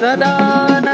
sadana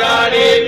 Jani